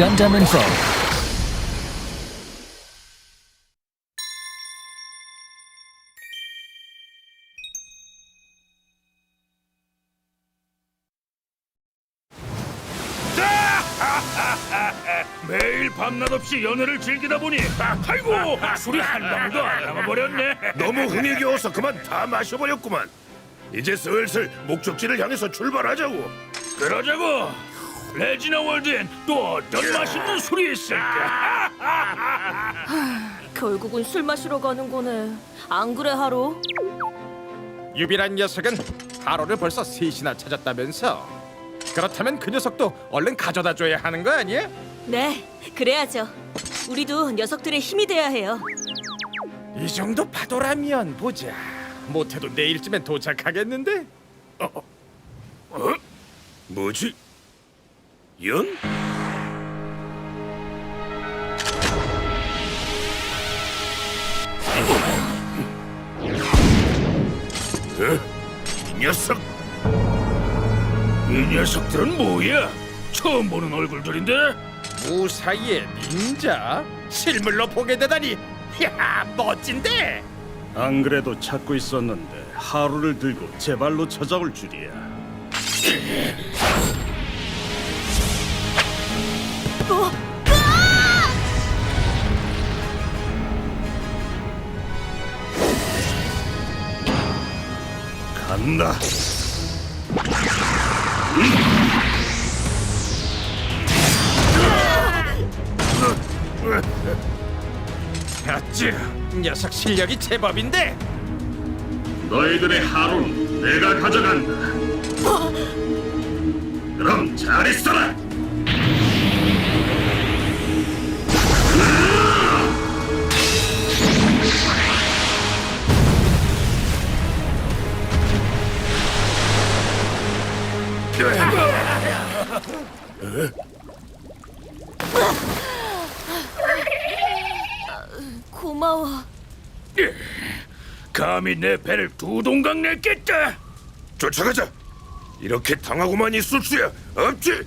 Gundam Info. 매일 밤낮 없이 연애를 즐기다 보니 아이고 술이 한 방울도 안 남아버렸네 너무 흥이 겨워서 그만 다 마셔버렸구만. 이제 슬슬 목적지를 향해서 출발하자고. 그러자고 레지나 월드엔 또 어떤 맛있는 술이 있을까 결국은 술 마시러 가는 거네. 안 그래 하루? 유비란 녀석은 하루를 벌써 셋이나 찾았다면서 그렇다면 그 녀석도 얼른 가져다 줘야 하는 거 아니야? 네, 그래야죠. 우리도 녀석들의 힘이 돼야 해요. 이 정도 파도라면 보자 못해도 내일쯤엔 도착하겠는데? 어? 뭐지? 연? 어? 이 녀석 이 녀석들은 뭐야 처음 보는 얼굴들인데 무사히의 닌자? 실물로 보게 되다니 야 멋진데? 안 그래도 찾고 있었는데 하루를 들고 제 발로 찾아올 줄이야. 간다. 아쭈 녀석 실력이 제법인데 너희들의 하루는 내가 가져간다. 그럼 잘 있어라. 고마워. 감히 내 배를 두 동강 냈겠다 쫓아가자. 이렇게 당하고만 있을 수야 없지.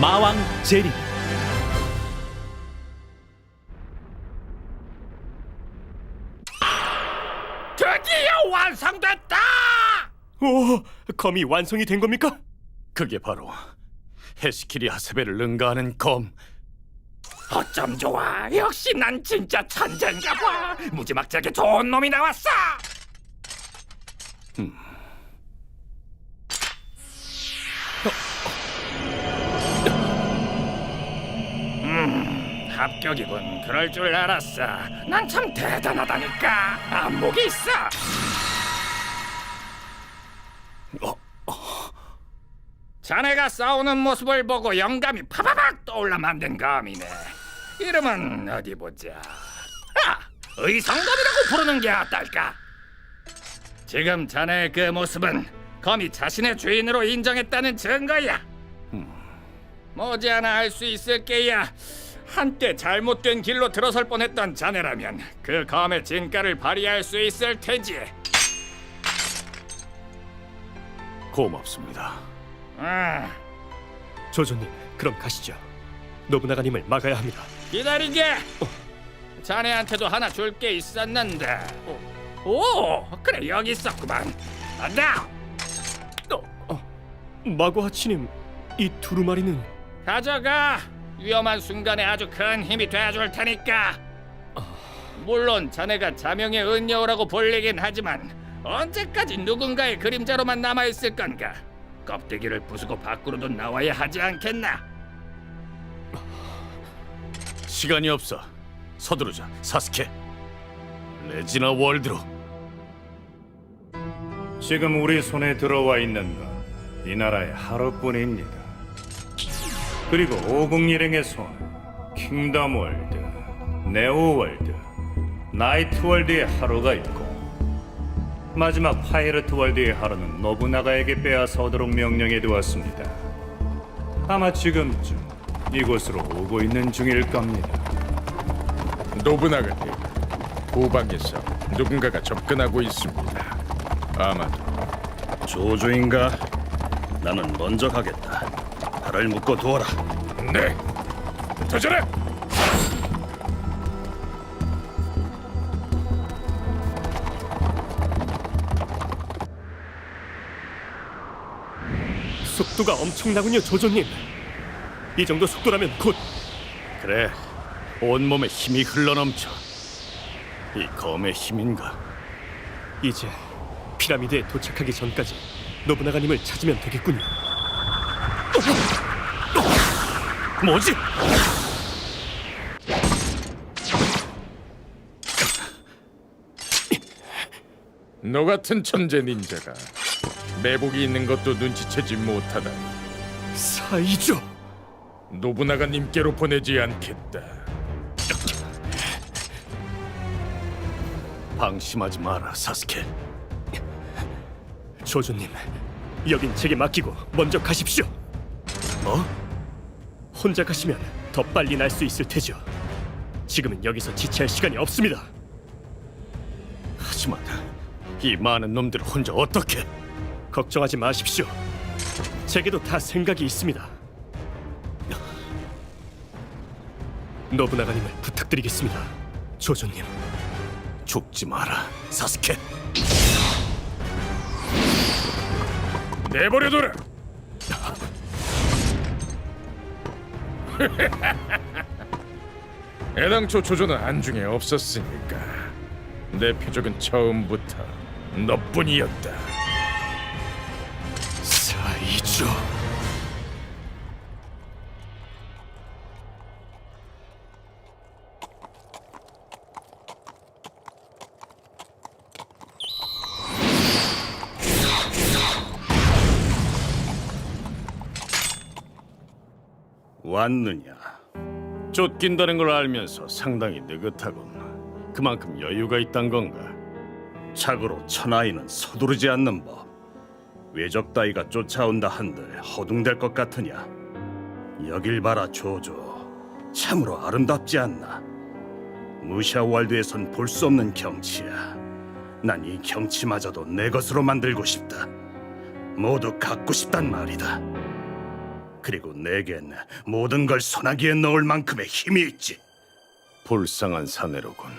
마왕 제리. 드디어 완성됐다! 오, 검이 완성이 된 겁니까? 그게 바로 헤스키리 하세베를 능가하는 검. 어쩜 좋아! 역시 난 진짜 천재인가 봐! 무지막지하게 좋은 놈이 나왔어! 음, 합격이군 그럴 줄 알았어 난 참 대단하다니까 안목이 있어 자네가 싸우는 모습을 보고 영감이 파바박 떠올라 만든 감이네. 이름은 어디 보자. 아, 의성검이라고 부르는 게 어떨까? 지금 자네의 그 모습은 검이 자신의 주인으로 인정했다는 증거야. 머지않아 알 수 있을 게야. 한때 잘못된 길로 들어설 뻔했던 자네라면 그 검의 진가를 발휘할 수 있을 테지. 고맙습니다. 아, 조조님, 그럼 가시죠. 노부나가님을 막아야 합니다. 기다리게. 자네한테도 하나 줄 게 있었는데. 오, 그래 여기 있었구만. 간다. 마고 하치님, 이 두루마리는 가져가. 위험한 순간에 아주 큰 힘이 돼줄 테니까. 물론 자네가 자명의 은여우라고 불리긴 하지만 언제까지 누군가의 그림자로만 남아 있을 건가? 껍데기를 부수고 밖으로도 나와야 하지 않겠나? 시간이 없어. 서두르자, 사스케. 레지나 월드로. 지금 우리 손에 들어와 있는 건 이 나라의 하루뿐입니다. 그리고 오궁일행의 손, 킹덤 월드, 네오 월드, 나이트 월드의 하루가 있고 마지막 파이러트 월드의 하루는 노부나가에게 빼앗아 오도록 명령해 두었습니다. 아마 지금쯤 이곳으로 오고 있는 중일 겁니다. 노부나가님 후방에서 누군가가 접근하고 있습니다. 아마도 조조인가? 나는 먼저 가겠다. 발을 묶어 두어라. 네. 도전해. 속도가 엄청나군요, 조조님. 이 정도 속도라면 곧 그래, 온몸에 힘이 흘러넘쳐. 이 검의 힘인가? 이제 피라미드에 도착하기 전까지 노부나가님을 찾으면 되겠군요. 뭐지? 너 같은 천재 닌자가 매복이 있는 것도 눈치채지 못하다니 사이죠. 노부나가 님께로 보내지 않겠다. 방심하지 마라, 사스케. 조조님, 여긴 제게 맡기고 먼저 가십시오. 어? 혼자 가시면 더 빨리 날 수 있을 테죠. 지금은 여기서 지체할 시간이 없습니다. 하지만 이 많은 놈들을 혼자 어떻게? 걱정하지 마십시오. 제게도 다 생각이 있습니다. 노부나가님을 부탁드리겠습니다. 조조님, 죽지 마라, 사스케. 내버려둬라. 애당초 조조는 안중에 없었으니까 내 표적은 처음부터 너뿐이었다. 왔느냐? 쫓긴다는 걸 알면서 상당히 느긋하군. 그만큼 여유가 있단 건가? 착으로 천하인은 서두르지 않는 법. 외적 따위가 쫓아온다 한들 허둥댈 것 같으냐? 여길 봐라 조조. 참으로 아름답지 않나? 무샤월드에선 볼 수 없는 경치야. 난 이 경치마저도 내 것으로 만들고 싶다. 모두 갖고 싶단 말이다. 그리고 내겐 모든 걸 소나기에 넣을 만큼의 힘이 있지. 불쌍한 사내로군.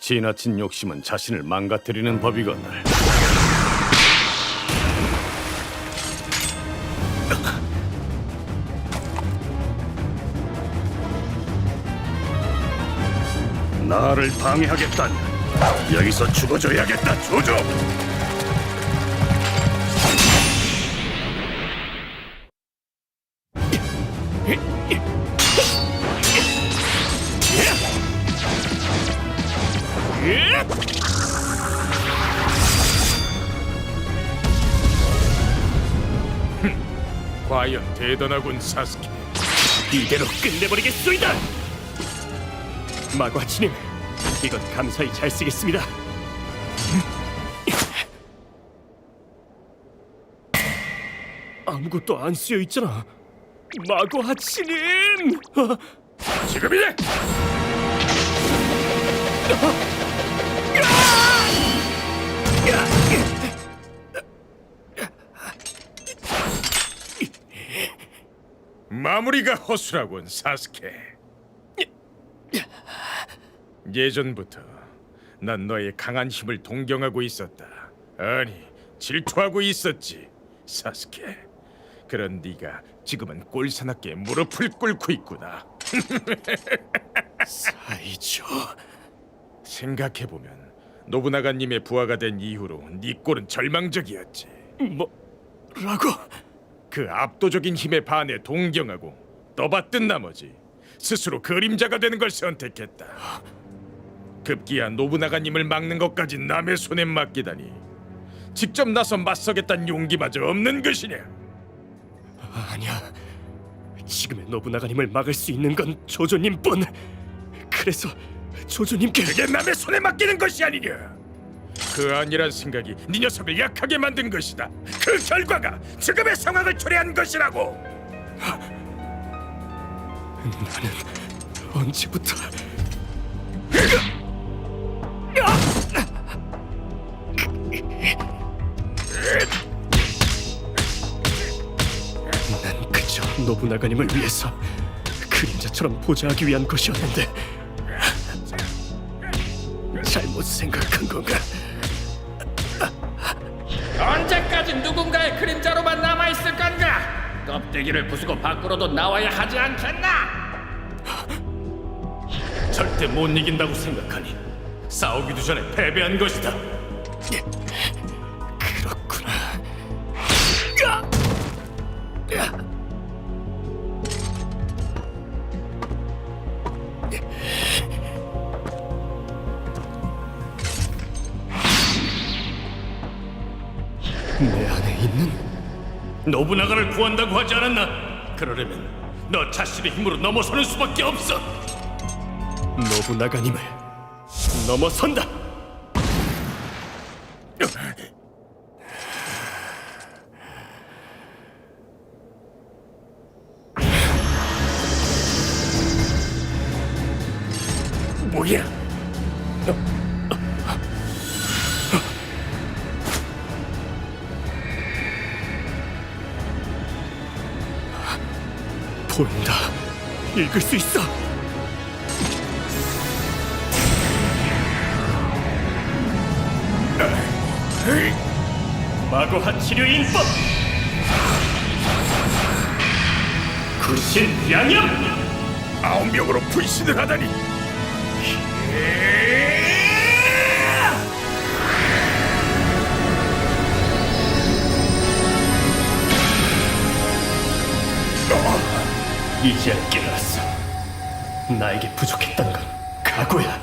지나친 욕심은 자신을 망가뜨리는 법이거늘. 나를 방해하겠다니 여기서 죽어줘야겠다, 조조. 대단하군 사스케. 이대로 끝내버리겠소이다. 마과치님, 이건 감사히 잘 쓰겠습니다. 아무것도 안 쓰여 있잖아. 마고 하치님! 아, 지금이네. 마무리가 허술하군 사스케. 예전부터 난 너의 강한 힘을 동경하고 있었다. 아니 질투하고 있었지 사스케. 그런 네가 지금은 꼴사납게 무릎을 꿇고 있구나. 사이죠. 생각해 보면 노부나가님의 부하가 된 이후로 네 꼴은 절망적이었지. 뭐라고? 그 압도적인 힘에 반해 동경하고 떠받든 나머지 스스로 그림자가 되는 걸 선택했다. 급기야 노부나가님을 막는 것까지 남의 손에 맡기다니 직접 나서 맞서겠다는 용기마저 없는 것이냐? 아니야. 지금의 노부나가님을 막을 수 있는 건 조조님뿐. 그래서 조조님께 그게 남의 손에 맡기는 것이 아니냐? 그 아니란 생각이 네 녀석을 약하게 만든 것이다. 그 결과가 지금의 상황을 초래한 것이라고. 나는 언제부터 난 그저 노부나가님을 위해서 그림자처럼 보좌하기 위한 것이었는데 잘못 생각한 건가? 언제까지 누군가의 그림자로만 남아 있을 건가? 껍데기를 부수고 밖으로도 나와야 하지 않겠나? 절대 못 이긴다고 생각하니 싸우기도 전에 패배한 것이다. 노부나가를 구한다고 하지 않았나? 그러려면 너 자신의 힘으로 넘어서는 수밖에 없어. 노부나가님을 넘어선다. 뭐야? 보인다. 읽을 수 있어. 마고하 치료 인법 구신 양념 아홉 명으로 불신을 하다니. 이제야 깨달았어. 나에게 부족했던 건 각오야.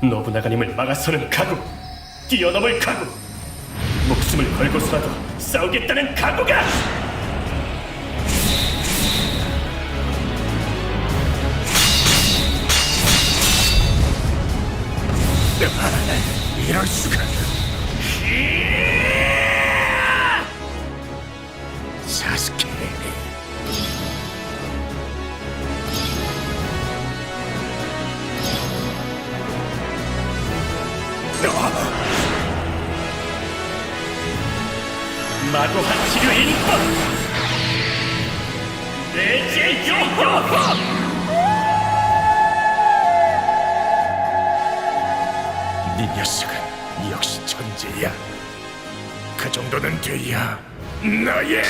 노부나가님을 막아서는 각오 뛰어넘을 각오. 목숨을 걸고서라도 싸우겠다는 각오가! 이럴 수가. 마고하 치료 인법 내제 요호 네 녀석은 역시 천재야. 그 정도는 돼야 나의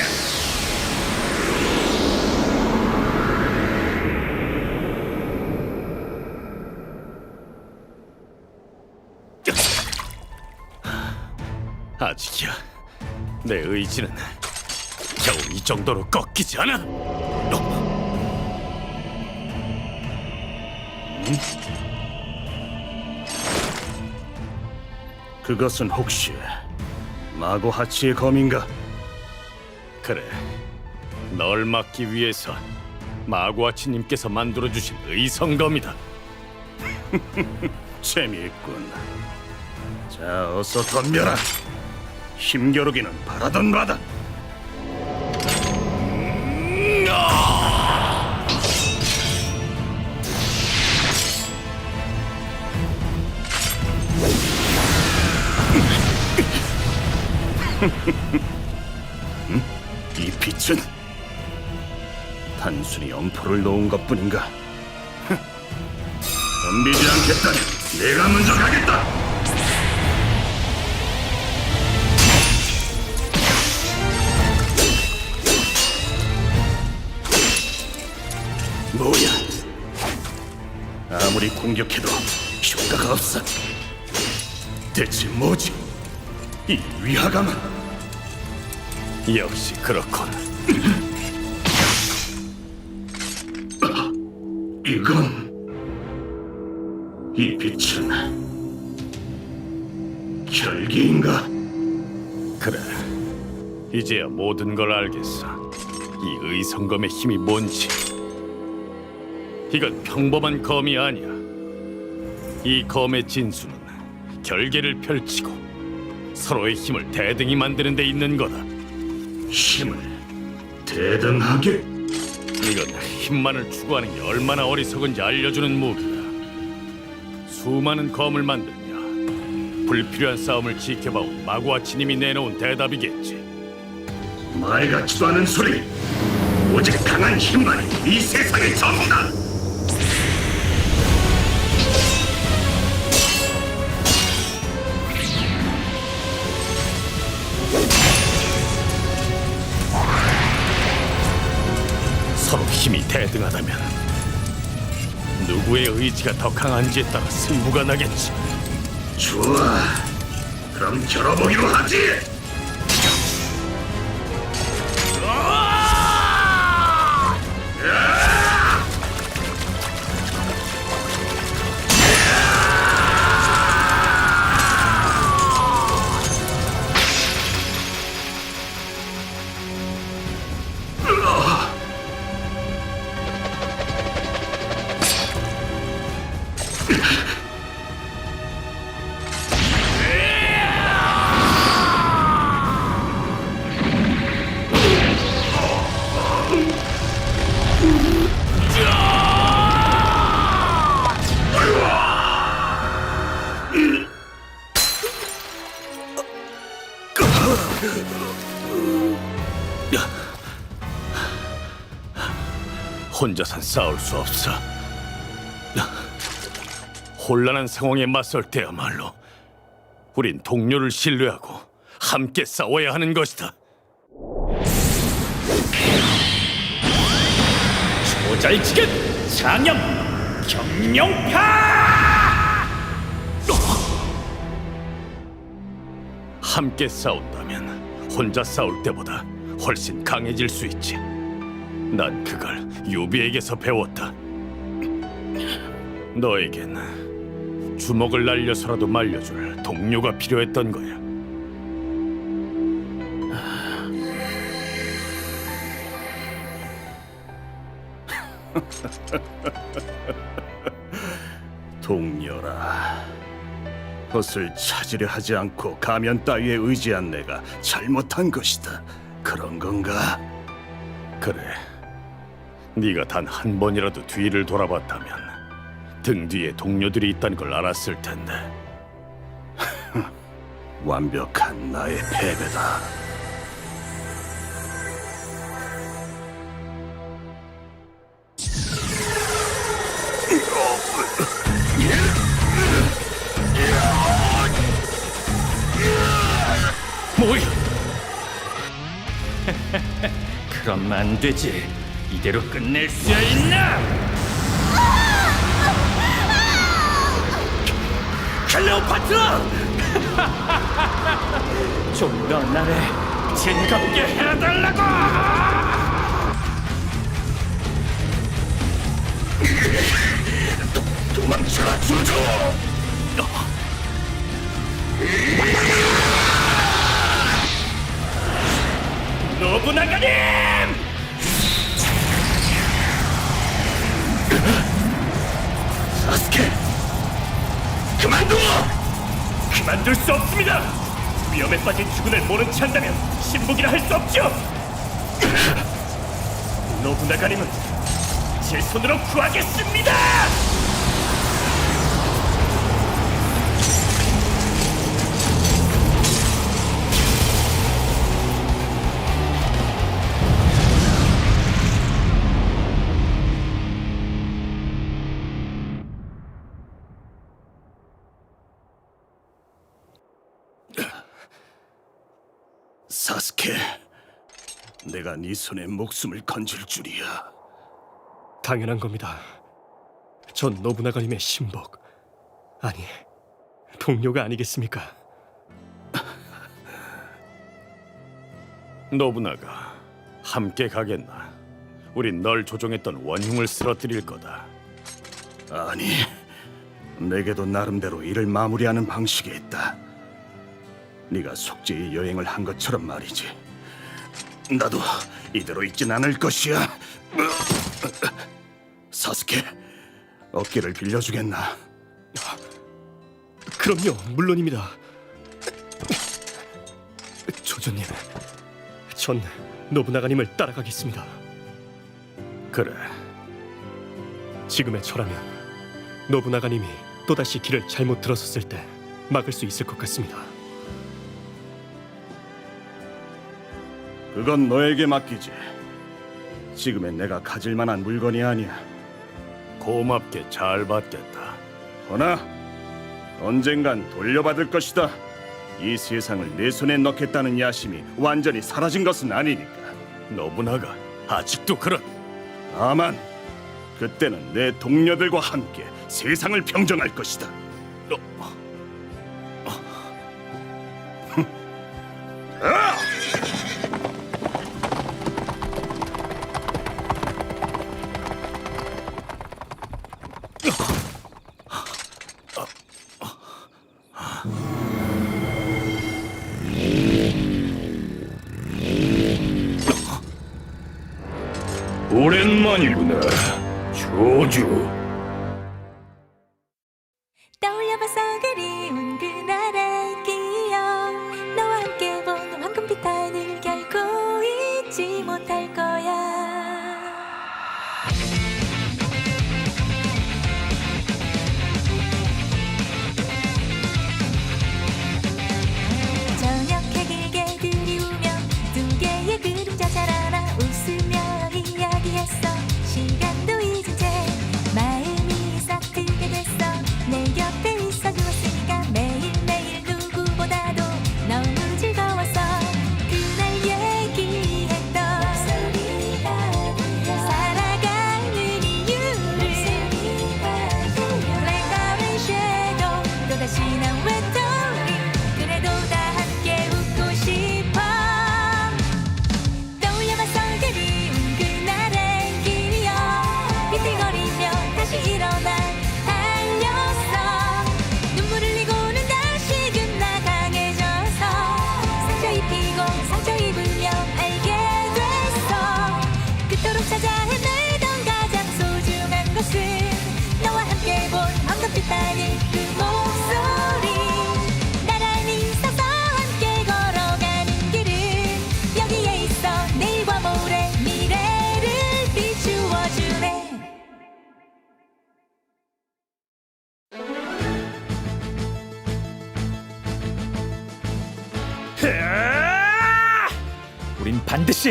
아직이야. 내 의지는 겨우 이 정도로 꺾이지 않아. 어? 그것은 혹시 마고 하치의 검인가? 그래. 널 막기 위해서 마구아치님께서 만들어 주신 의성검이다. 재미있군. 자, 어서 덤벼라. 힘겨루기는 바라던 바다. 이 빛은 단순히 엄포를 놓은 것뿐인가? 흥. 덤비지 않겠다면 내가 먼저 가겠다. 뭐야? 아무리 공격해도 효과가 없어. 대체 뭐지? 이 위화감은? 역시 그렇군. 이건 이 빛은 결계인가? 그래. 이제야 모든 걸 알겠어. 이 의성검의 힘이 뭔지. 이건 평범한 검이 아니야. 이 검의 진수는 결계를 펼치고 서로의 힘을 대등히 만드는 데 있는 거다. 힘을 대등하게 이건 힘만을 추구하는 게 얼마나 어리석은지 알려주는 무기야. 수많은 검을 만들며 불필요한 싸움을 지켜봐온 마구아치님이 내놓은 대답이겠지. 말 같지도 않은 소리 오직 강한 힘만이 이 세상의 전부다 대등하다면 누구의 의지가 더 강한지에 따라 승부가 나겠지. 좋아 그럼 겨뤄보기로 하지 싸울 수 없어. 혼란한 상황에 맞설 때야말로 우린 동료를 신뢰하고 함께 싸워야 하는 것이다. 모잘지근 장염 경룡파 함께 싸운다면 혼자 싸울 때보다 훨씬 강해질 수 있지. 난 그걸 유비에게서 배웠다. 너에겐 주먹을 날려서라도 말려줄 동료가 필요했던 거야. 동료라 헛을 찾으려 하지 않고 가면 따위에 의지한 내가 잘못한 것이다 그런 건가? 그래. 네가 단 한 번이라도 뒤를 돌아봤다면 등 뒤에 동료들이 있다는 걸 알았을 텐데. 완벽한 나의 패배다 뭐야 그럼 안 되지 이대로 끝낼 수 있나? 클레오파트라! 좀 더 나를 즐겁게 해달라고 빠진 주군을 모른 채 한다면 신복이라 할 수 없죠 노부나가님은 제 손으로 구하겠습니다. 사스케, 내가 네 손에 목숨을 건질 줄이야. 당연한 겁니다. 전 노부나가님의 신복 아니 동료가 아니겠습니까? 노부나가 함께 가겠나? 우린 널 조종했던 원흉을 쓰러뜨릴 거다. 아니, 내게도 나름대로 일을 마무리하는 방식이 있다. 네가 속죄의 여행을 한 것처럼 말이지. 나도 이대로 있진 않을 것이야. 사스케, 어깨를 빌려주겠나? 그럼요 물론입니다. 조조님, 전 노부나가님을 따라가겠습니다. 그래, 지금의 저라면 노부나가님이 또다시 길을 잘못 들어섰을 때 막을 수 있을 것 같습니다. 그건 너에게 맡기지. 지금의 내가 가질 만한 물건이 아니야. 고맙게 잘 받겠다. 허나 언젠간 돌려받을 것이다. 이 세상을 내 손에 넣겠다는 야심이 완전히 사라진 것은 아니니까. 노부나가 아직도 그런 다만 그때는 내 동료들과 함께 세상을 평정할 것이다. 우린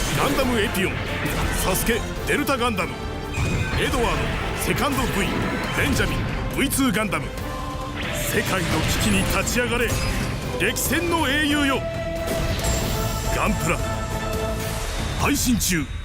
ガンダムエピオンサスケデルタガンダムエドワードセカンド V ベンジャミン V2 ガンダム。世界の危機に立ち上がれ激戦の英雄よ。ガンプラ。配信中。